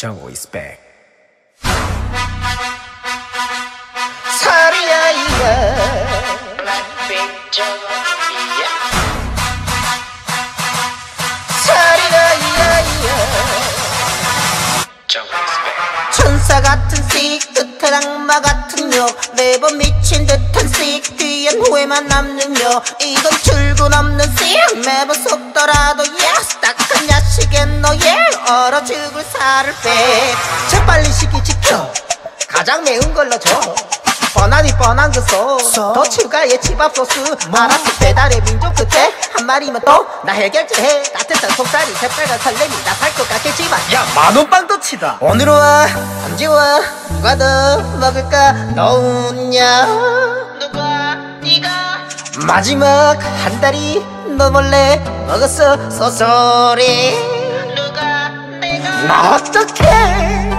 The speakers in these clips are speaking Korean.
Jungle is back. 살이야 이야 이야 is back. 천사 같은 씩 끝에 악마 같은 욕 매번 미친 듯한 씩 뒤엔 후회만 남는 욕 이건 출근 없는 씩 매번 속더라도 얼어 죽을 살을 빼. 재빨리 시기 지켜. 가장 매운 걸로 줘. 뻔하니 뻔한 그소더 추가해 집앞 소스. 알았어 배달의 민족 끝에 한 마리면 또 나 해결제 해. 따뜻한 속살이 새빨간 설렘이 나팔 것 같겠지만. 야 만원빵도 치다. 오늘 와 언제 와 누가 더 먹을까? 너 웃냐? 누가? 네가? 마지막 한 달이 너 몰래 먹었어. 소소리 나 어떡해.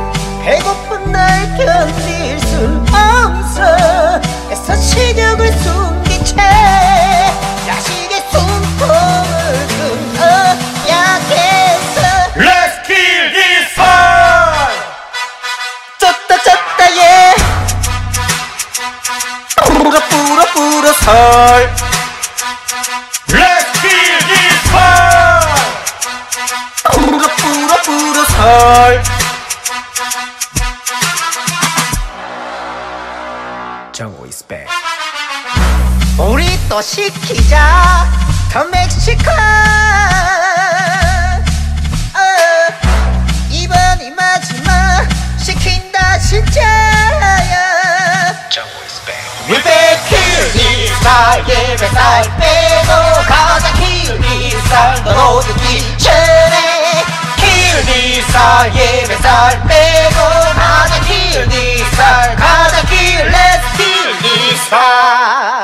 배고픈 날 견딜 순 없어. 애써 시력을 숨긴 채. 야식의 숨통을 끊어야겠어 Let's kill this fight! 쪘다 쪘다 예. 뿌러 뿌러 뿌러 설. Let's kill this fight! 뿌러 뿌러 뿌러 설 Jungle is back. 우리 또 시키자. 더 멕시칸 어, 이번이 마지막. 시킨다 진짜야. Jungle is back. 밀배키니 쌀에 뱃살 빼고 가자 뱃살 빼고 가자 길 니살. 가자 길 렛츠 길 니살